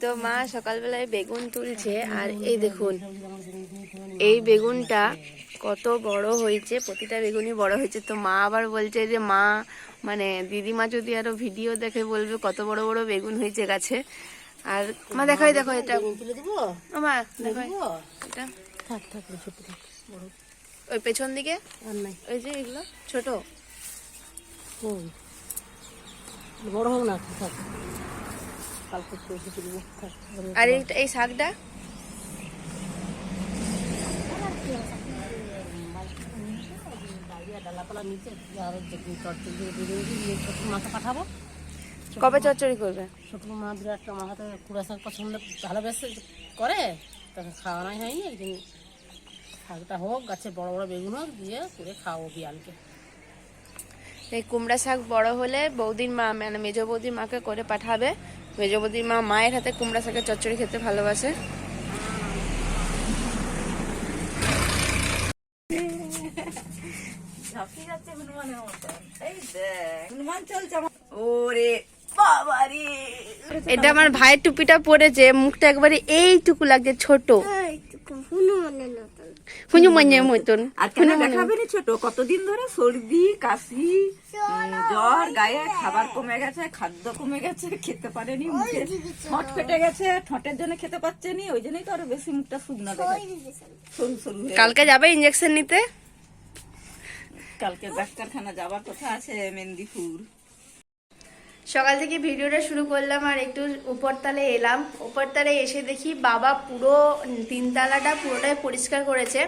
তো মা সকালবেলায় বেগুন তুলছে আর এই দেখুন এই বেগুনটা কত বড় হয়েছে প্রতিটা বেগুনই বড় হয়েছে। তো মা আবার বলছে যে মা মানে দিদিমা যদি আরও ভিডিও দেখে বলবে কত বড় বড় বেগুন হয়েছে গাছে। আর মা দেখাই দেখো এটা। মা দেখো এটা। থাক থাক ছোট ওই পেছন দিকে? ওই যে এগুলো ছোট। হুম বড় হোক না থাক। কালকে তুলবো হোক। আর এই- শাকটা মাথা পাঠাবো কবে চচ্চড়ি করবে? ছোট মা বিরাট আমার হাতে কুড়া শাক পছন্দ ভালোবেসে করে তাকে খাওয়ানোই হয়নি একদিন শাকটা হোক গাছে বড় বড় বেগুন হোক দিয়ে করে খাওয়াবো বিয়ালকে এই কুমড়া শাক বড় হলে বৌদির মা মানে মেজ বৌদির মাকে করে পাঠাবে। মেজ বৌদির মা মায়ের হাতে কুমড়া শাকের চচ্চড়ি খেতে ভালোবাসে। এটা আমার ভাইয়ের টুপিটা পরেছে, মুখটা একবারে এইটুকু লাগছে, ছোট। হুনুমানের মতন আর কেন দেখাবে রে ছোট কতদিন ধরে সর্দি কাশি জ্বর গায়ে খাবার কমে গেছে খাদ্য কমে গেছে খেতে পারেনি মুখে ঠোঁট ফেটে গেছে ঠোঁটের জন্য খেতে পারছে নি ওই জন্যই তো আরও বেশি মুখটা শুকনো সরু সরু কালকে যাবে ইঞ্জেকশন নিতে কালকে ডাক্তারখানা যাবার কথা আছে মেদিনীপুর সকাল থেকে ভিডিওটা শুরু করলাম আর একটু উপরতলে এলাম। উপরতলে এসে দেখি বাবা পুরো তিনতলাটা পুরোটাই পরিষ্কার করেছে।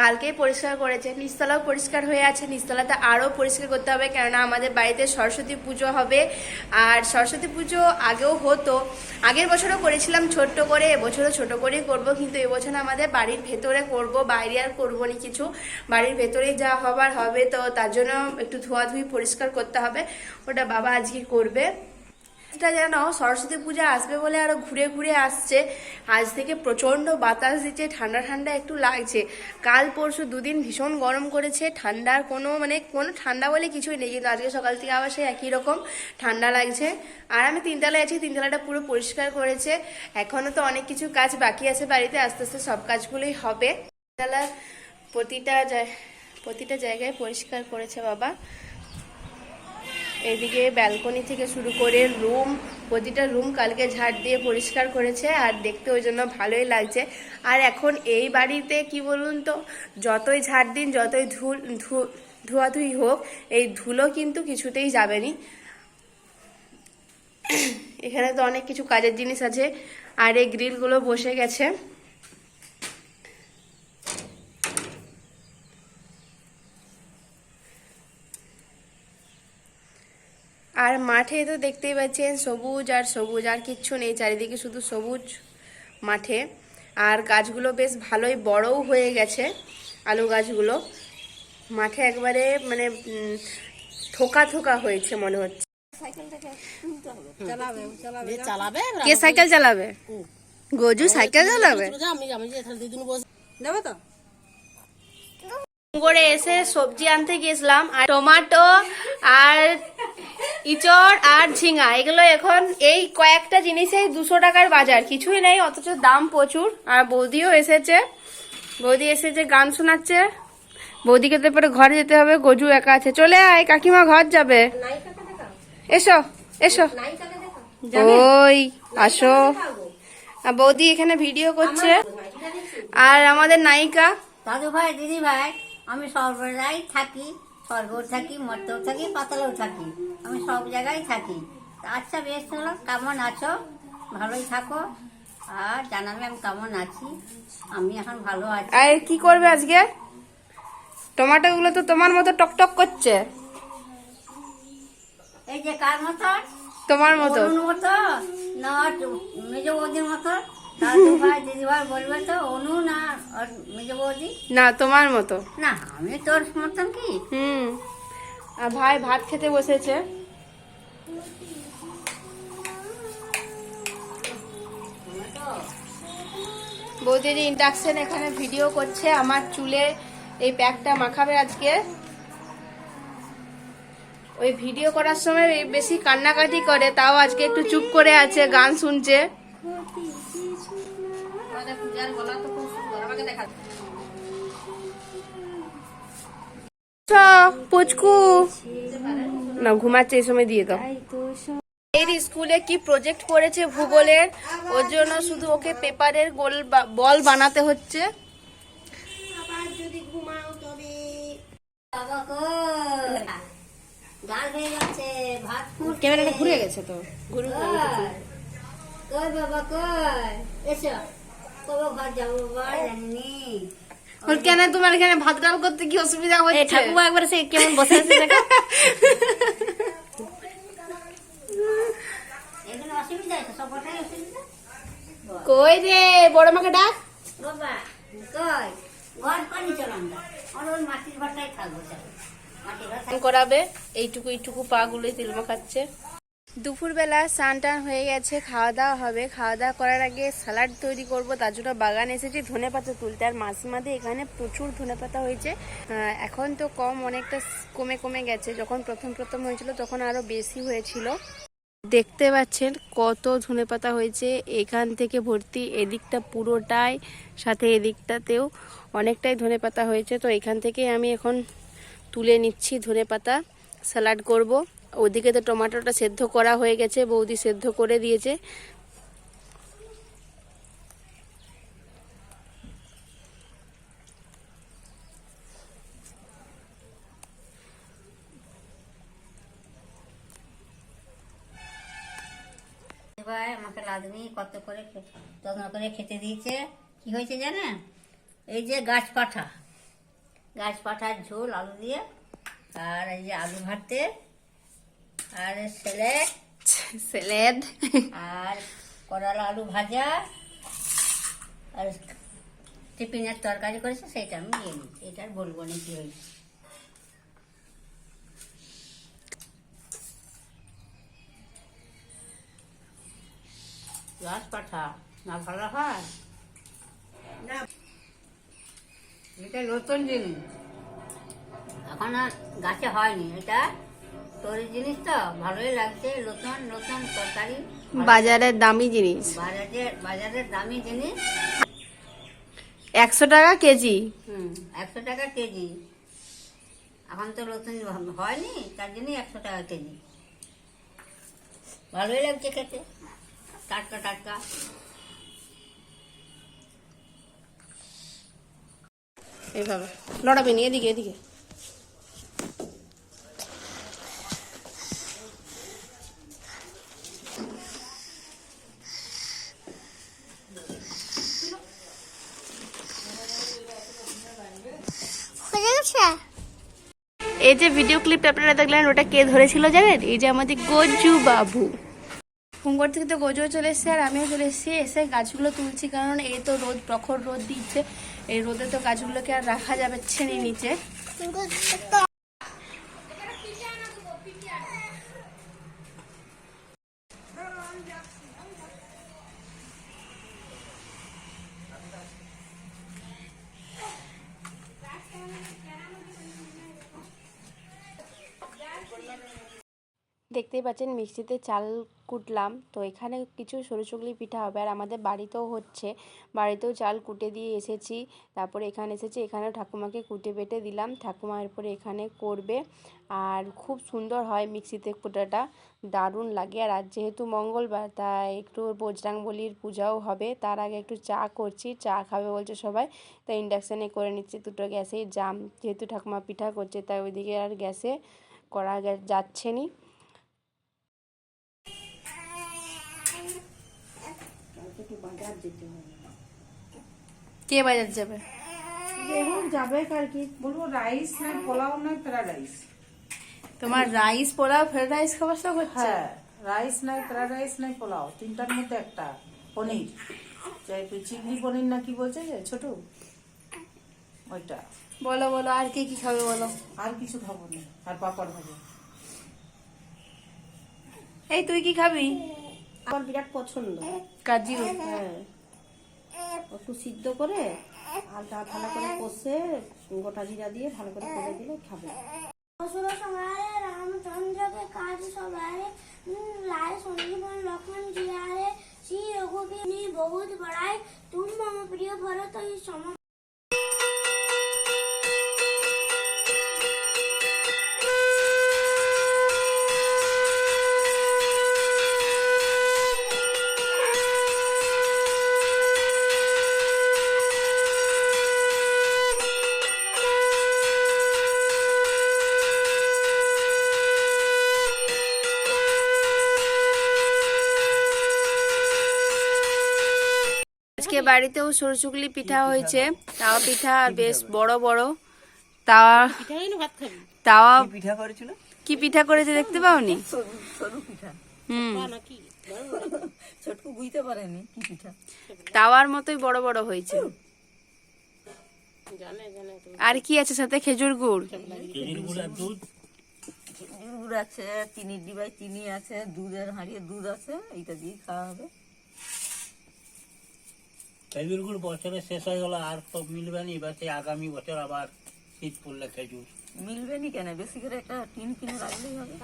কালকেই পরিষ্কার করেছে। নিচতলাও পরিষ্কার হয়ে আছে। নিচতলাতে আরও পরিষ্কার করতে হবে কেননা আমাদের বাড়িতে সরস্বতী পুজো হবে। আর সরস্বতী পুজো আগেও হতো। আগের বছরও করেছিলাম ছোট্ট করে, এবছরও ছোট করেই করব, কিন্তু এবছর আমাদের বাড়ির ভেতরে করব, বাইরে আর করব না কিছু। বাড়ির ভেতরেই যা হবার হবে, তো তার জন্য একটু ধোয়াধুয়ি পরিষ্কার করতে হবে। ওটা বাবা আজকে করবে। এটা যেন সরস্বতী পূজা আসবে বলে আরও ঘুরে ঘুরে আসছে। আজ থেকে প্রচণ্ড বাতাস দিচ্ছে, ঠান্ডা ঠান্ডা একটু লাগছে। কাল পরশু দুদিন ভীষণ গরম করেছে, ঠান্ডার কোনো মানে কোনো ঠান্ডা বলে কিছুই নেই, কিন্তু আজকে সকাল থেকে আবার সেই একই রকম ঠান্ডা লাগছে। আর আমি তিনতলায় আছি, তিনতলাটা পুরো পরিষ্কার করেছে। এখনও তো অনেক কিছু কাজ বাকি আছে বাড়িতে, আস্তে আস্তে সব কাজগুলোই হবে। তিনতলার প্রতিটা প্রতিটা জায়গায় পরিষ্কার করেছে বাবা। এদিকে ব্যালকনি থেকে শুরু করে রুম প্রতিটা রুম কালকে ঝাড় দিয়ে পরিষ্কার করেছে আর দেখতে ওই জন্য ভালোই লাগছে। আর এখন এই বাড়িতে কি বলুন তো, যতই ঝাড় দিন, যতই ধুল, ধু- ধোয়াধুয়ি হোক, এই ধুলো কিন্তু কিছুতেই যাবেনি এখানে তো অনেক কিছু কাজের জিনিস আছে, আর এই গ্রিলগুলো বসে গেছে। আর মাঠে তো দেখতেই পাচ্ছেন সবুজ আর সবুজ আর কিচ্ছু নেই চারিদিকে শুধু সবুজ মাঠে। আর গাছগুলো বেশ ভালোই বড়ও হয়ে গেছে আলু গাছগুলো। মাঠে একবারে মানে থোকা থোকা হয়েছে মনে হচ্ছে। কে সাইকেল চালাবে? গজু সাইকেল চালাবে? করে এসে সবজি আনতে গেছিলাম আর টমেটো আর ইচড় আর ঝিঙা এগুলো এখন এই কয়েকটা জিনিসেই দুশো টাকার বাজার। কিছুই নেই অথচ দাম প্রচুর। আর বৌদিও এসেছে। বৌদি এসেছে গান শোনাচ্ছে। বৌদিকে তো পরে ঘরে যেতে হবে গজু একা আছে। চলে আয় কাকিমা ঘর যাবে। এসো এসো। ওই আসো। আর বৌদি এখানে ভিডিও করছে। আর আমাদের নায়িকা। দাদু ভাই দিদি ভাই আমি সর্বদাই থাকি। স্বর্গও থাকি মর্তেও থাকি পাতালেও থাকি। আমি সব জায়গায় থাকি। আচ্ছা বেশ হলো কেমন আছো? ভালোই থাকো। আর জানাবে আমি কেমন আছি? আমি এখন ভালো আছি। আর কি করবে আজকে? টমেটো গুলো তো তোমার মতো টকটক করছে। এই যে কার মতো তোমার মতো। মতো না মেজ বৌদির মতো না তোমার মতো। না আমি তোর মতন কি? হুম। আর ভাই ভাত খেতে বসেছে। বৌদির ইন্ডাকশন এখানে ভিডিও করছে আমার চুলে এই প্যাকটা মাখাবে আজকে। ওই ভিডিও করার সময় বেশি কান্নাকাটি করে তাও আজকে একটু চুপ করে আছে গান শুনছে। আমাদের পূজার গলা তো খুব সুন্দর। আমাকে দেখা পুচকু। না ঘুমাচ্ছে এই সময় দিয়ে দাও। এর স্কুলে কি প্রজেক্ট করেছে ভূগোলের? ওর জন্য শুধু ওকে পেপারের গোল বল বানাতে হচ্ছে। ক্যামেরাটা ঘুরে গেছে তো। গুরু কই বাবা কই? এসো। কবে ঘর যাব বাবা জানি। কেন তোমার এখানে ভাত ডাল করতে কি অসুবিধা হচ্ছে? ঠাকুমা একবার সে কেমন বসে আছে দেখো। কই রে বড় মাকে ডাক। বাবা কই? ঘর পানি চলাম না। আমরা মাটির ঘরটাই থাকব চলো। মাটির ঘর স্নান করাবে এইটুকু এইটুকু পা গুলোই তেল মাখাচ্ছে। দুপুরবেলা স্নান টান হয়ে গেছে খাওয়া দাওয়া হবে। খাওয়া দাওয়া করার আগে স্যালাড তৈরি করব, তার জন্য বাগান এসেছি, ধনে পাতা তুলতে। আর মাঝে মাঝে এখানে প্রচুর ধনে পাতা হয়েছে। এখন তো কম, অনেকটা কমে কমে গেছে। যখন প্রথম প্রথম হয়েছিল, তখন আরও বেশি হয়েছিল। দেখতে পাচ্ছেন কত ধনে পাতা হয়েছে। এখান থেকে ভর্তি, এদিকটা পুরোটাই, সাথে এদিকটাতেও অনেকটাই ধনে পাতা হয়েছে। তো এখান থেকে আমি এখন তুলে নিচ্ছি ধনে পাতা। স্যালাড করব। ওদিকে তো টমেটোটা সেদ্ধ করা হয়ে গেছে, বৌদি সেদ্ধ করে দিয়েছে। এবার আমাকে লাদনি কত করে যত্ন করে খেতে দিয়েছে। কি হয়েছে জানেন? এই যে গাছ পাঠা। গাছ পাঠার ঝোল, আলু দিয়ে, আর এই যে আলু ভাতে। আর স্যালাড স্যালাড আর করলা আলু ভাজা। আর টিফিনের তরকারি করেছে সেটা আমি দিয়ে নিচ্ছি এটা আর বলব না কি হয়েছে। গাছ পাঠা না ভালো হয়? না। এটা নতুন জিনিস। এখন আর গাছে হয়নি এটা তৈরি ভালোই লাগছে নতুন নতুন তরকারি। বাজারের দামি জিনিস। বাজারের বাজারের দামি জিনিস। একশো টাকা কেজি। হুম একশো টাকা কেজি। এখন তো নতুন হয়নি তার জন্যই একশো টাকা কেজি। ভালোই লাগছে খেতে। টাটকা টাটকা। এইভাবে। লড়াবে নি এদিকে এদিকে। এই যে ভিডিও ক্লিপটা আপনারা দেখলেন ওটা কে ধরেছিল জানেন? এই যে আমাদের গজু বাবু। ফুঙ্গর থেকে তো গজু চলে এসছে আর আমিও চলে এসেছি। এসে গাছগুলো তুলছি কারণ এই তো রোদ প্রখর রোদ দিচ্ছে। এই রোদে তো গাছগুলোকে আর রাখা যাবে না নিচে। দেখতেই পাচ্ছেন মিক্সিতে চাল কুটলাম। তো এখানে কিছু সরু চুগলি পিঠা হবে। আর আমাদের বাড়িতেও হচ্ছে। বাড়িতেও চাল কুটে দিয়ে এসেছি। তারপরে এখানে এসেছি। এখানেও ঠাকুমাকে কুটে বেটে দিলাম। ঠাকুমা এরপরে এখানে করবে। আর খুব সুন্দর হয় মিক্সিতে কুটাটা। দারুণ লাগে। আর আজ যেহেতু মঙ্গলবার, তাই একটু বজরাং বলির পূজাও হবে। তার আগে একটু চা করছি। চা খাবে বলছে সবাই। তাই ইন্ডাকশানে করে নিচ্ছি দুটো গ্যাসেই জাম। যেহেতু ঠাকুমা পিঠা করছে, তাই ওইদিকে আর গ্যাসে করা যাচ্ছে নি কে বাজার যাবে? এখন যাবে আর কি বলব রাইস না পোলাও না তারা রাইস তোমার রাইস পোলাও ফ্রাইড রাইস খাবার শখ হচ্ছে? হ্যাঁ রাইস নাই তারা রাইস নাই পোলাও। তিনটার মধ্যে একটা পনির। যে চিংড়ি পনির না কি বলছে যে ছোট? ওইটা। বলো বলো আর কে কি খাবে বলো? আর কিছু খাব না আর পাপড় ভাজা এই তুই কি খাবি? আমার বিরাট পছন্দ। কাজি হ্যাঁ, হ্যাঁ। একটু সিদ্ধ করে আলটা ভালো করে কষে গোটা জিরা দিয়ে ভালো করে করে দিলে খাবে। অসুর সংহারে রামচন্দ্রকে কাজ সবারে লাল সঞ্জীবন লক্ষ্মণ জিয়ারে শ্রী রঘুবীর বহুত বড়াই তুম মম প্রিয় ভরত সম আজকে বাড়িতেও সরচুকলি পিঠা হয়েছে তাওয়া পিঠা বেশ বড় বড়। তাওয়া তাওয়া পিঠা করেছিল? কি পিঠা করেছে দেখতে পাওনি? হম। তাওয়ার মতোই বড় বড় হয়েছে। আর কি আছে সাথে? খেজুর গুড়। গুড় আছে চিনির ডিবাই চিনি আছে দুধের হাঁড়িয়ে দুধ আছে এইটা দিয়ে খাওয়া হবে। খেজুর গুড় বছরে শেষ হয়ে গেল আর তো মিলবে না এবার সেই আগামী বছর আবার শীত পড়লে খেজুর মিলবে নি কেন? বেশি করে একটা টিন কিনে রাখলেই হবে।